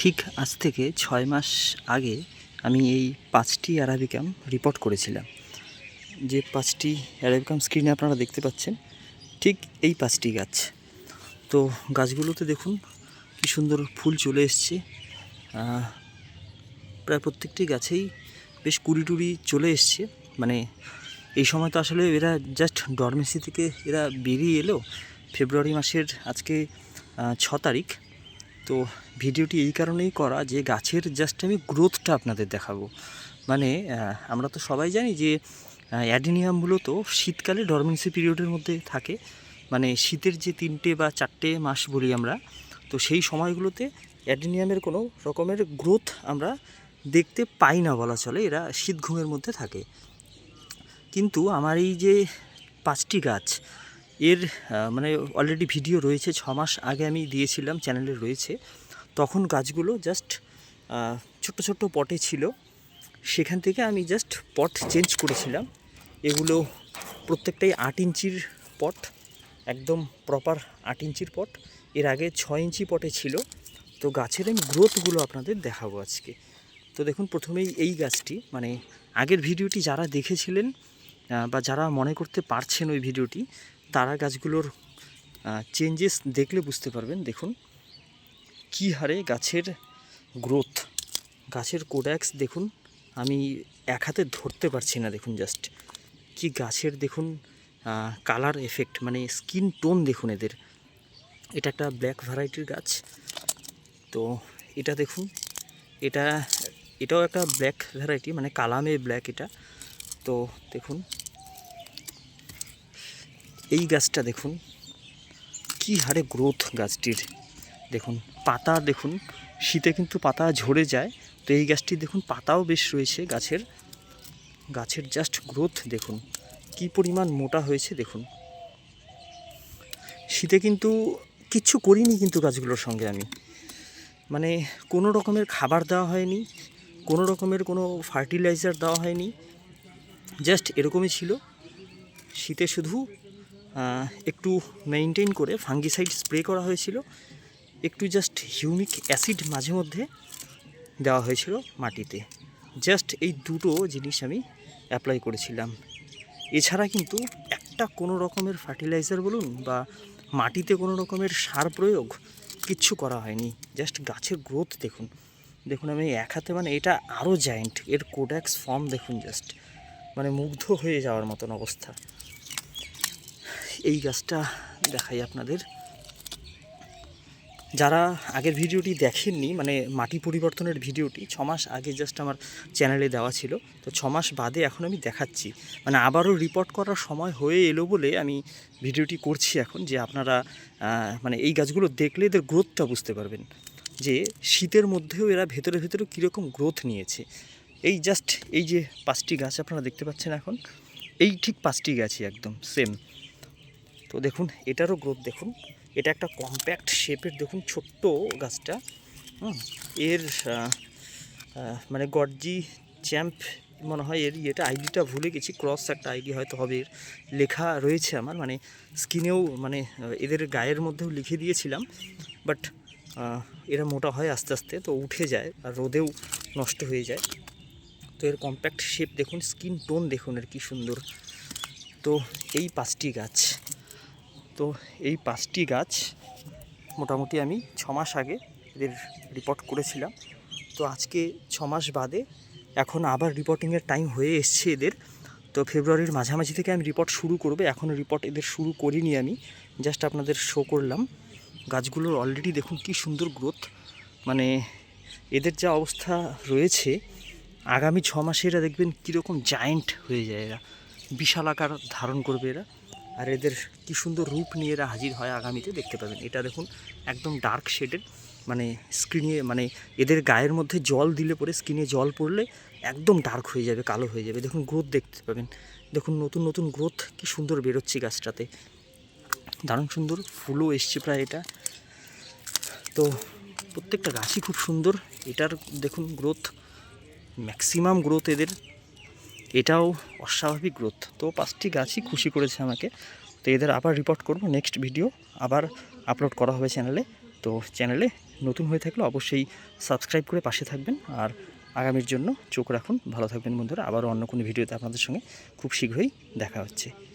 ঠিক আজ থেকে ছয় মাস আগে আমি এই পাঁচটি অ্যারাবিকাম রিপোর্ট করেছিলাম। যে পাঁচটি অ্যারাবিকাম স্ক্রিনে আপনারা দেখতে পাচ্ছেন, ঠিক এই পাঁচটি গাছ। তো গাছগুলোতে দেখুন, কি সুন্দর ফুল চলে এসছে। প্রায় প্রত্যেকটি গাছেই বেশ কুড়ি টুড়ি চলে এসছে। মানে এই সময় তো আসলে এরা জাস্ট ডরমেসি থেকে এরা বেরিয়ে এলো। ফেব্রুয়ারি মাসের আজকে ছ তারিখ। তো ভিডিওটি এই কারণেই করা যে গাছের জাস্ট আমি গ্রোথটা আপনাদের দেখাবো। মানে আমরা তো সবাই জানি যে অ্যাডিনিয়াম মূলত শীতকালে ডরমেন্সি পিরিয়ডের মধ্যে থাকে। মানে শীতের যে তিনটে বা চারটে মাস বলি আমরা, তো সেই সময়গুলোতে অ্যাডিনিয়ামের কোনো রকমের গ্রোথ আমরা দেখতে পাই না বলা চলে, এরা শীত ঘুমের মধ্যে থাকে। কিন্তু আমার এই যে পাঁচটি গাছ এর মানে অলরেডি ভিডিও রয়েছে, ছ মাস আগে আমি দিয়েছিলাম চ্যানেলে রয়েছে। তখন গাছগুলো জাস্ট ছোট্ট ছোট্ট পটে ছিল। সেখান থেকে আমি জাস্ট পট চেঞ্জ করেছিলাম। এগুলো প্রত্যেকটাই আট ইঞ্চির পট একদম প্রপার আট ইঞ্চির পট এর আগে ছ ইঞ্চি পটে ছিল। তো গাছের আমি গ্রোথগুলো আপনাদের দেখাবো আজকে। তো দেখুন, প্রথমেই এই গাছটি মানে আগের ভিডিওটি যারা দেখেছিলেন বা যারা মনে করতে পারছেন ওই ভিডিওটি তারা গাছগুলোর চেঞ্জেস দেখলে বুঝতে পারবেন। দেখুন, কী হারে গাছের গ্রোথ গাছের কোড্যাক্স দেখুন, আমি এক হাতে ধরতে পারছি না, দেখুন জাস্ট কি গাছের দেখুন কালার এফেক্ট মানে স্কিন টোন দেখুন এদের। এটা একটা ব্ল্যাক ভ্যারাইটির গাছ। তো এটা দেখুন, এটা, এটাও একটা ব্ল্যাক ভ্যারাইটি মানে কালামে ব্ল্যাক এটা। তো দেখুন এই গাছটা দেখুন, কি হারে গ্রোথ গাছটির। দেখুন, পাতা দেখুন, শীতে কিন্তু পাতা ঝরে যায়, তো এই গাছটি দেখুন, পাতাও বেশ রয়েছে গাছের। গাছের জাস্ট গ্রোথ দেখুন, কি পরিমাণ মোটা হয়েছে দেখুন। শীতে কিন্তু কিচ্ছু করিনি কিন্তু গাছগুলোর সঙ্গে আমি। মানে কোনো রকমের খাবার দেওয়া হয়নি, কোনো রকমের কোনো ফার্টিলাইজার দেওয়া হয়নি জাস্ট এরকমই ছিল। শীতে শুধু একটু মেনটেন করে ফাঙ্গিসাইড স্প্রে করা হয়েছিল। একটু জাস্ট হিউমিক অ্যাসিড মাঝে মধ্যে দেওয়া হয়েছিল মাটিতে। জাস্ট এই দুটো জিনিস আমি অ্যাপ্লাই করেছিলাম। এছাড়া কিন্তু একটা কোনো রকমের ফার্টিলাইজার বলুন বা মাটিতে কোনো রকমের সার প্রয়োগ কিচ্ছু করা হয়নি। জাস্ট গাছের গ্রোথ দেখুন। দেখুন আমি এক হাতে মানে এটা আরও জায়েন্ট এর কোডাক্স ফর্ম দেখুন জাস্ট মানে মুগ্ধ হয়ে যাওয়ার মতন অবস্থা। এই গাছটা দেখাই আপনাদের। যারা আগের ভিডিওটি দেখেননি মানে মাটি পরিবর্তনের ভিডিওটি, ছ মাস আগে জাস্ট আমার চ্যানেলে দেওয়া ছিল, তো ছ মাস বাদে এখন আমি দেখাচ্ছি। মানে আবারও রিপোর্ট করার সময় হয়ে এলো বলে আমি ভিডিওটি করছি এখন, যে আপনারা মানে এই গাছগুলো দেখলে এদের গ্রোথটা বুঝতে পারবেন। যে শীতের মধ্যেও এরা ভেতরে ভেতরে কীরকম গ্রোথ নিয়েছে। এই জাস্ট এই যে পাঁচটি গাছ আপনারা দেখতে পাচ্ছেন এখন, এই ঠিক পাঁচটি গাছই একদম সেম তো দেখুন, এটারও গ্রোথ দেখুন। এটা একটা কম্প্যাক্ট শেপের দেখুন, ছোট্ট গাছটা। এর মানে গডজি চ্যাম্প মনে হয় এর ইয়েটা। আইডিটা ভুলে গেছি ক্রস একটা আইডি হয়তো হবে এর। লেখা রয়েছে আমার মানে স্কিনেও মানে এদের গায়ের মধ্যেও লিখে দিয়েছিলাম। বাট এরা মোটা হয় আস্তে আস্তে, তো উঠে যায় আর রোদেও নষ্ট হয়ে যায়। তো এর কম্প্যাক্ট শেপ দেখুন স্কিন টোন দেখুন আর কি সুন্দর। তো এই পাঁচটি গাছ। তো এই পাঁচটি গাছ মোটামুটি আমি ছ মাস আগে এদের রিপোর্ট করেছিলাম। তো আজকে ছ মাস বাদে এখন আবার রিপোর্টিংয়ের টাইম হয়ে এসছে এদের। তো ফেব্রুয়ারির মাঝামাঝি থেকে আমি রিপোর্ট শুরু করব। এখনও রিপোর্ট এদের শুরু করিনি আমি। জাস্ট আপনাদের শো করলাম। গাছগুলোর অলরেডি দেখুন কি সুন্দর গ্রোথ মানে এদের যা অবস্থা রয়েছে, আগামী ছ মাসে এরা দেখবেন কীরকম জায়েন্ট হয়ে যায় এরা। বিশাল আকার ধারণ করবে এরা। আর এদের কি সুন্দর রূপ নিয়ে এরা হাজির হয় আগামীতে দেখতে পাবেন। এটা দেখুন, একদম ডার্ক শেডের মানে স্ক্রিনে মানে এদের গায়ের মধ্যে জল দিলে পরে স্কিনে জল পড়লে একদম ডার্ক হয়ে যাবে, কালো হয়ে যাবে। দেখুন গ্রোথ দেখতে পাবেন। দেখুন নতুন নতুন গ্রোথ কি সুন্দর বেরোচ্ছে গাছটাতে। দারুণ সুন্দর ফুলও এসছে প্রায় এটা। তো প্রত্যেকটা গাছই খুব সুন্দর। এটার দেখুন গ্রোথ ম্যাক্সিমাম গ্রোথ এদের। এটাও অস্বাভাবিক গ্রোথ তো পাঁচটি গাছই খুশি করেছে আমাকে। তো এদের আবার রিপোর্ট করব নেক্সট ভিডিও আবার আপলোড করা হবে চ্যানেলে তো চ্যানেলে নতুন হয়ে থাকলে অবশ্যই সাবস্ক্রাইব করে পাশে থাকবেন। আর আগামীর জন্য চোখ রাখুন। ভালো থাকবেন বন্ধুরা। আবারও অন্য কোনো ভিডিওতে আপনাদের সঙ্গে খুব শীঘ্রই দেখা হচ্ছে।